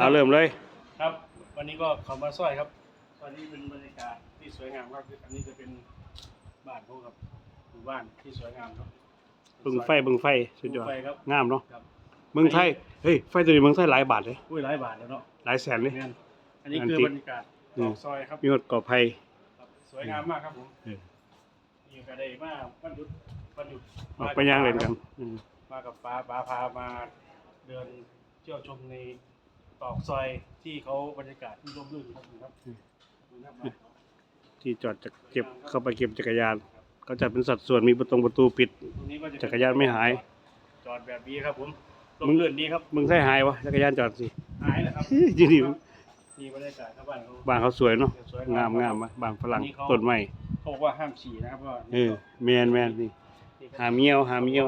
เอาเริ่มเลย ครับ วันนี้ก็เขามาสร้อยครับ ตอนนี้เป็นบรรยากาศที่สวยงามครับอันนี้จะเป็นบ้านพวกครับหมู่บ้านที่สวยงามครับเบึงไฟเบึงไฟสุดยอดไฟครับ งามเนาะครับ เมืองไทย เฮ้ย ไฟตัวนี้เมืองไทยหลายบาทเลย อุ้ยหลายบาทแล้วเนาะ หลายแสนเลยงั้นอันนี้คืออันที่บรรยากาศอืตมอกซอยครับมีหดก่อไผ่ครับสวยงามมากครับผมเออนี่ก็ได้มาวันหยุดวันหยุดออกไปย่างเล่นกันอืมมากับป้าป้าพามาเดินเที่ยวชมใน ตอกซอยที่เขาบรรยากาศที่ร่มรื่นครับครับดูหน้าบ้านเขาที่จอดจะเก็บเข้าไปเก็บจักรยานก็จะเป็นสัดส่วนมีประตูประตูปิด ตรงนี้ก็จะจักรยานไม่หาย จอดแบบนี้ครับผมลมึมงเลื่อนดีครับเมืองไทยหายวะจักรยานจอดสิ หายแล้วครับที่นี่นี่บรรยากาศครับบ้านเขาบ้านเขาสวยเนาะสวยงามงามคมารับบ้านฝรั่งอันนี้เขาต้นไม้เขาบอกว่าห้ามฉี่นะครับว่าเออแมนแมนนี่นี่ก็หาเมียวหาเมียว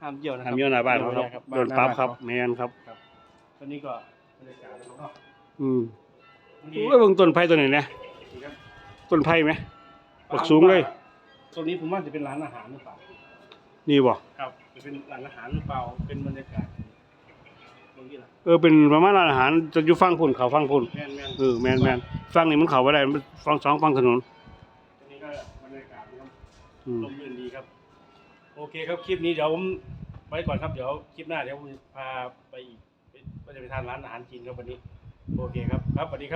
ห้ามเยี่ยวนะคหารับเมียวหน้าบ้านเขาครับโดนปรั๊บครับแมนครับ ตอนนี้ก็ บรรยากาศแล้วก็อืมนี่โอ้ยเบิ่งต้นไผ่ตัวนี้นะนี่ครับต้นไผ่ไหมบักสูงเลยตรงนี้ผมว่าจะเป็นร้านอาหารหรือเปล่า นี่บ่ครับจะเป็นร้านอาหารหรือเปล่า เป็นบรรยากาศตรงนี้แหละเออเป็นประมาณร้านอาหารจะอยู่ฝั่งพุ่นเขาฝั่งพุ่นแม่นแม่นเออแมนแมนฝั่งนี้มันเข้าบ่ได้มันฝั่งสองฝั่งถนนตรงนี้ก็บรรยากาศนะครับอืมลมรื่นดีครับ โอเคครับคลิปนี้เดี๋ยวผมไว้ก่อนครับเดี๋ยวคลิปหน้าเดี๋ยวผมพาไปอีก ก็จะไปทานร้านอาหารจีนครับวันนี้ โอเคครับ ครับสวัสดีครับ